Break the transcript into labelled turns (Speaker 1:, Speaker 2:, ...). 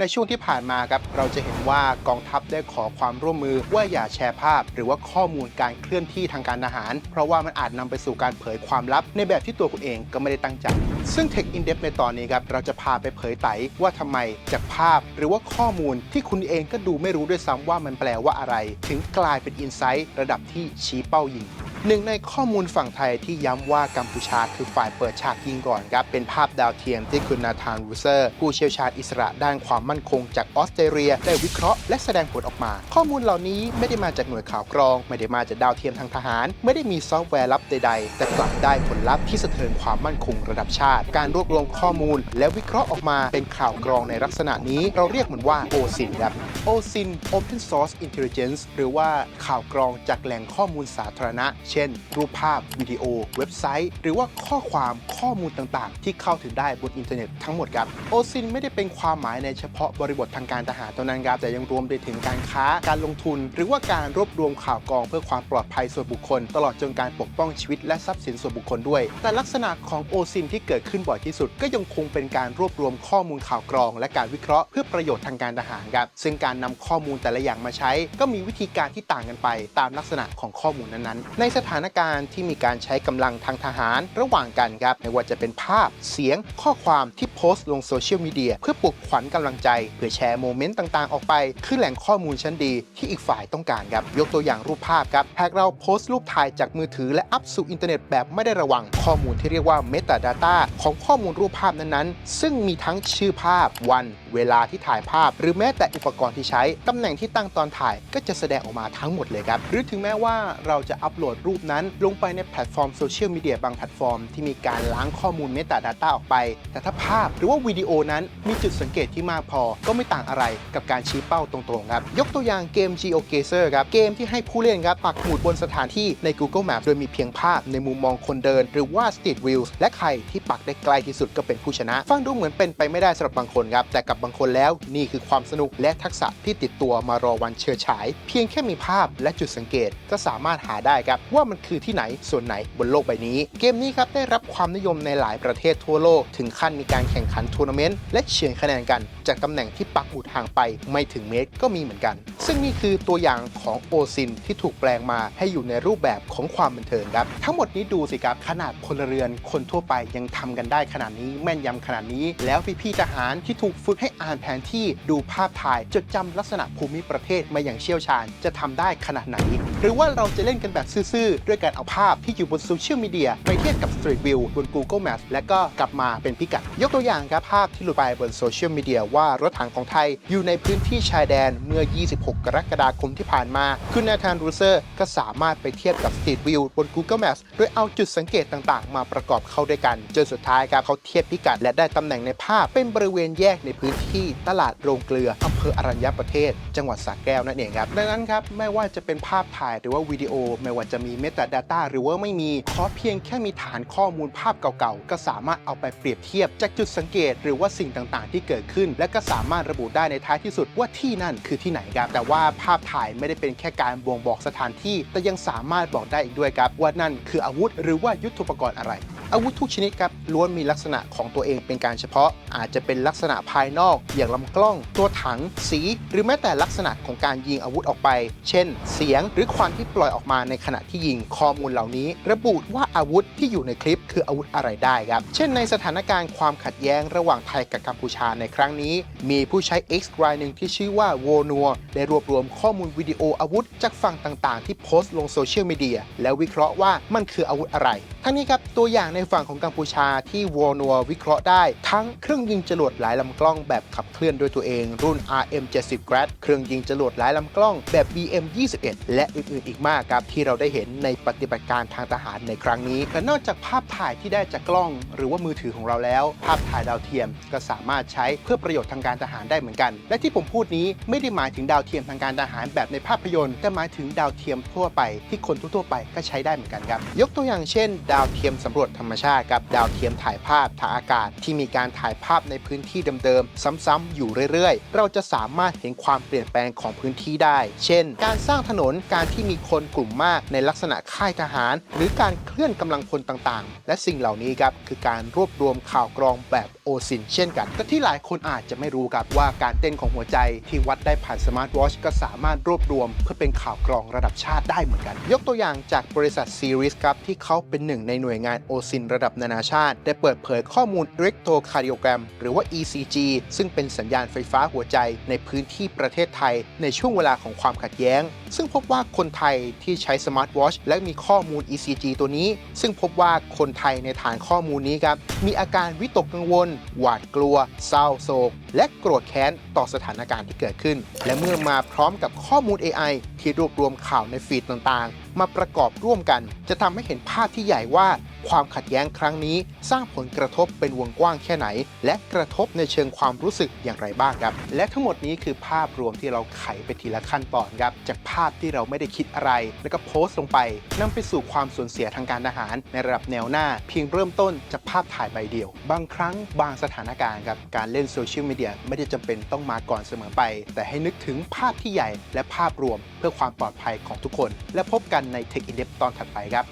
Speaker 1: ในช่วงที่ผ่านมาครับเราจะเห็นว่ากองทัพได้ขอความร่วมมือว่าอย่าแชร์ภาพ หรือว่าข้อมูลการเคลื่อนที่ทางการทหาร เพราะว่ามันอาจนำไปสู่การเผยความลับ ในแบบที่ตัวคุณเองก็ไม่ได้ตั้งใจซึ่ง Tech in Depth ในตอนนี้ครับเราจะพาไปเผยไตว่าทำไมจากภาพ หรือว่าข้อมูลที่คุณเองก็ดูไม่รู้ด้วยซ้ำว่ามันแปลว่าอะไร ถึงกลายเป็นอินไซต์ระดับที่ชี้เป้ายิง หนึ่งในข้อมูลฝั่งไทยที่ย้ำว่ากัมพูชาคือฝ่ายเปิดฉากยิงก่อนครับ เป็นภาพดาวเทียมที่คุณนาธานวูเซอร์ ผู้เชี่ยวชาญอิสระด้านความมั่นคงจากออสเตรเลีย ได้วิเคราะห์และแสดงผลออกมา ข้อมูลเหล่านี้ไม่ได้มาจากหน่วยข่าวกรอง ไม่ได้มาจากดาวเทียมทางทหาร ไม่ได้มีซอฟต์แวร์ลับใดๆ แต่กลับได้ผลลัพธ์ที่สะเทือนความมั่นคงระดับชาติ การรวบรวมข้อมูล และวิเคราะห์ออกมาเป็นข่าวกรองในลักษณะนี้ เราเรียกมันว่า OSIN ครับ OSIN Open Source Intelligence หรือว่าข่าวกรองจากแหล่งข้อมูลสาธารณะ เช่น รูปภาพ วิดีโอ เว็บไซต์ หรือว่าข้อความข้อมูลต่างๆ ที่เข้าถึงได้บนอินเทอร์เน็ตทั้งหมดครับ OSIN ไม่ได้เป็นความหมายในเฉพาะบริบททางการทหารเท่านั้นครับ แต่ยังรวมไปถึงการค้า การลงทุน หรือว่าการรวบรวมข่าวกรองเพื่อความปลอดภัยส่วนบุคคล ตลอดจนการปกป้องชีวิตและทรัพย์สินส่วนบุคคลด้วย แต่ลักษณะของ OSIN ที่เกิดขึ้นบ่อยที่สุด ก็ยังคงเป็นการรวบรวมข้อมูลข่าวกรอง และการวิเคราะห์เพื่อประโยชน์ทางการทหารครับซึ่งการนำข้อมูลแต่ละอย่างมาใช้ ก็มีวิธีการที่ต่างกันไป ตามลักษณะของข้อมูลนั้นๆ ในสถานการณ์ที่มีการใช้กำลังทางทหารระหว่างกันครับไม่ว่าจะเป็นภาพเสียงข้อความที่โพสต์ลงโซเชียลมีเดียเพื่อปลุกขวัญกำลังใจ เพื่อแชร์โมเมนต์ต่างๆ ออกไป คือแหล่งข้อมูลชั้นดีที่อีกฝ่ายต้องการครับยกตัวอย่างรูปภาพครับหากเราโพสต์รูปถ่ายจากมือถือและอัพสู่อินเทอร์เน็ตแบบไม่ได้ระวังข้อมูลที่เรียกว่า Metadata ของข้อมูลรูปภาพนั้นๆ ซึ่งมีทั้งชื่อภาพ วัน เวลาที่ถ่ายภาพ หรือแม้แต่อุปกรณ์ที่ใช้ตำแหน่งที่ตั้งตอนถ่ายก็จะแสดงออกมาทั้งหมดเลยครับ หรือถึงแม้ว่าเราจะอัปโหลดรูปนั้น ลงไปในแพลตฟอร์มโซเชียลมีเดียบางแพลตฟอร์มที่มีการล้างข้อมูล Metadata ออกไป แต่ถ้าภาพหรือว่าวิดีโอนั้นมีจุดสังเกตที่มากพอ ก็ไม่ต่างอะไรกับการชี้เป้าตรงๆครับ ยกตัวอย่างเกม GeoGuessr ครับ เกมที่ให้ผู้เล่นครับปักหมุดบนสถานที่ใน Google Map โดยมีเพียงภาพในมุมมองคนเดิน หรือว่า Street Views และใครที่ปักได้ใกล้ที่สุดก็เป็นผู้ชนะ ฟังดูเหมือนเป็นไปไม่ได้สำหรับบางคนครับแต่กับบางคนแล้วนี่คือความสนุกและทักษะที่ติดตัวมารอวันเชิดฉาย เพียงแค่มีภาพและจุดสังเกตก็สามารถหาได้ครับ ว่ามันคือที่ไหนส่วนไหนบนโลกใบนี้ เกมนี้ครับได้รับความนิยมในหลายประเทศทั่วโลก ถึงขั้นมีการแข่งขันทัวร์นาเมนต์และเฉือนคะแนนกัน จากตำแหน่งที่ปักหมุดห่างไปไม่ถึงเมตรก็มีเหมือนกัน ซึ่งนี่คือตัวอย่างของโอซินที่ถูกแปลงมาให้อยู่ในรูปแบบของความบันเทิงครับทั้งหมดนี้ดูสิครับขนาดพลเรือนคนทั่วไปยังทำกันได้ขนาดนี้แม่นยำขนาดนี้ แล้วพี่ๆทหารที่ถูกฝึกให้อ่านแผนที่ดูภาพถ่ายจดจำลักษณะภูมิประเทศมาอย่างเชี่ยวชาญจะทำได้ขนาดไหน หรือว่าเราจะเล่นกันแบบซื่อๆ ด้วยการเอาภาพที่อยู่บนโซเชียลมีเดียไปเทียบกับ Street View บน Google Maps และก็กลับมาเป็นพิกัด ยกตัวอย่างครับภาพที่หลุดไปบนโซเชียลมีเดียว่ารถถังของไทยอยู่ในพื้นที่ชายแดนเมื่อ 26 กรกฎาคมที่ผ่านมา คุณนาธานรูเซอร์ก็สามารถไปเทียบกับ Street View บน Google Maps โดยเอาจุดสังเกตต่างๆ มาประกอบเข้าด้วยกัน จนสุดท้ายครับเขาเทียบพิกัด และได้ตำแหน่งในภาพเป็นบริเวณแยกในพื้นที่ตลาดโรงเกลืออำ ออรัญญประเทศ จังหวัดสระแก้วนั่นเองครับดังนั้นครับไม่ว่าจะเป็นภาพถ่ายหรือว่าวิดีโอ ไม่ว่าจะมี Metadata หรือว่าไม่มีขอเพียงแค่มีฐานข้อมูลภาพเก่าๆ ก็สามารถเอาไปเปรียบเทียบ จากจุดสังเกตหรือว่าสิ่งต่างๆ ที่เกิดขึ้น และก็สามารถระบุได้ในท้ายที่สุดว่าที่นั่นคือที่ไหนครับแต่ว่าภาพถ่ายไม่ได้เป็นแค่การบ่งบอกสถานที่ แต่ยังสามารถบอกได้อีกด้วยครับว่านั่นคืออาวุธ หรือว่ายุทโธปกรณ์อะไร อาวุธทุกชนิดครับล้วนมีลักษณะของตัวเองเป็นการเฉพาะ อาจจะเป็นลักษณะภายนอก อย่างลำกล้อง ตัวถัง สี หรือแม้แต่ลักษณะของการยิงอาวุธออกไป เช่น เสียงหรือควันที่ปล่อยออกมาในขณะที่ยิงข้อมูลเหล่านี้ ระบุว่าอาวุธที่อยู่ในคลิปคืออาวุธอะไรได้ครับ เช่นในสถานการณ์ความขัดแย้งระหว่างไทยกับกัมพูชาในครั้งนี้ มีผู้ใช้ X รายหนึ่งที่ชื่อว่าโวนัวได้รวบรวมข้อมูลวิดีโออาวุธ จากฝั่งต่างๆ ที่โพสต์ลงโซเชียลมีเดียแล้ววิเคราะห์ว่ามันคืออาวุธอะไร ทั้งนี้ครับตัวอย่างในฝั่งของกัมพูชาที่วอนัววิเคราะห์ได้ ทั้งเครื่องยิงจรวดหลายลำกล้องแบบขับเคลื่อนด้วยตัวเอง รุ่น RM70 Grad เครื่องยิงจรวดหลายลำกล้องแบบ BM21 และอื่นๆ อีกมากครับที่เราได้เห็นในปฏิบัติการทางทหารในครั้งนี้และนอกจากภาพถ่ายที่ได้จากกล้อง หรือว่ามือถือของเราแล้ว ภาพถ่ายดาวเทียมก็สามารถใช้เพื่อประโยชน์ทางการทหารได้เหมือนกัน และที่ผมพูดนี้ไม่ได้หมายถึงดาวเทียมทางการทหารแบบในภาพยนตร์แต่หมายถึงดาวเทียมทั่วไปที่คนทั่วไปก็ใช้ได้เหมือนกันครับยกตัวอย่างเช่น ดาวเทียมสำรวจธรรมชาติกับดาวเทียมถ่ายภาพทางอากาศ ที่มีการถ่ายภาพในพื้นที่เดิมๆ ซ้ำๆอยู่เรื่อยๆ เราจะสามารถเห็นความเปลี่ยนแปลงของพื้นที่ได้ เช่น การสร้างถนนการที่มีคนกลุ่มมากในลักษณะค่ายทหาร หรือการเคลื่อนกำลังพลต่างๆ และสิ่งเหล่านี้ครับคือการรวบรวมข่าวกรองแบบ โอซินเช่นกันแต่ที่หลายคนอาจจะไม่รู้ครับว่าการเต้นของหัวใจที่วัดได้ผ่านสมาร์ทวอชก็สามารถรวบรวม เพื่อเป็นข่าวกรองระดับชาติได้เหมือนกัน ยกตัวอย่างจากบริษัทซีรีส์ครับที่เขาเป็นหนึ่งในหน่วยงานโอซินระดับนานาชาติ ได้เปิดเผยข้อมูล electrocardiogram หรือว่า ECG ซึ่งเป็นสัญญาณไฟฟ้าหัวใจในพื้นที่ประเทศไทย ในช่วงเวลาของความขัดแย้ง ซึ่งพบว่าคนไทยที่ใช้สมาร์ทวอชและมีข้อมูล ECG ตัวนี้ ซึ่งพบว่าคนไทยในฐานข้อมูลนี้ครับมีอาการวิตกกังวลหวาดกลัว เศร้าโศก และโกรธแค้นต่อสถานการณ์ที่เกิดขึ้น และเมื่อมาพร้อมกับข้อมูล AI ที่รวบรวมข่าวในฟีดต่างๆ มาประกอบร่วมกัน จะทำให้เห็นภาพที่ใหญ่ว่า ความขัดแย้งครั้งนี้ สร้างผลกระทบเป็นวงกว้างแค่ไหน และกระทบในเชิงความรู้สึกอย่างไรบ้างครับ และทั้งหมดนี้คือภาพรวมที่เราไขไปทีละขั้นตอนครับ จากภาพที่เราไม่ได้คิดอะไร แล้วก็โพสต์ลงไปนำไปสู่ความสูญเสียทางการทหาร ในระดับแนวหน้า เพียงเริ่มต้นจากภาพถ่ายใบเดียว บางครั้งบางสถานการณ์ครับการเล่นโซเชียลมีเดียไม่ได้จำเป็นต้องมาก่อนเสมอไป แต่ให้นึกถึงภาพที่ใหญ่และภาพรวม เพื่อความปลอดภัยของทุกคน และพบกันใน Tech in d e p ตอนถัดไปครับ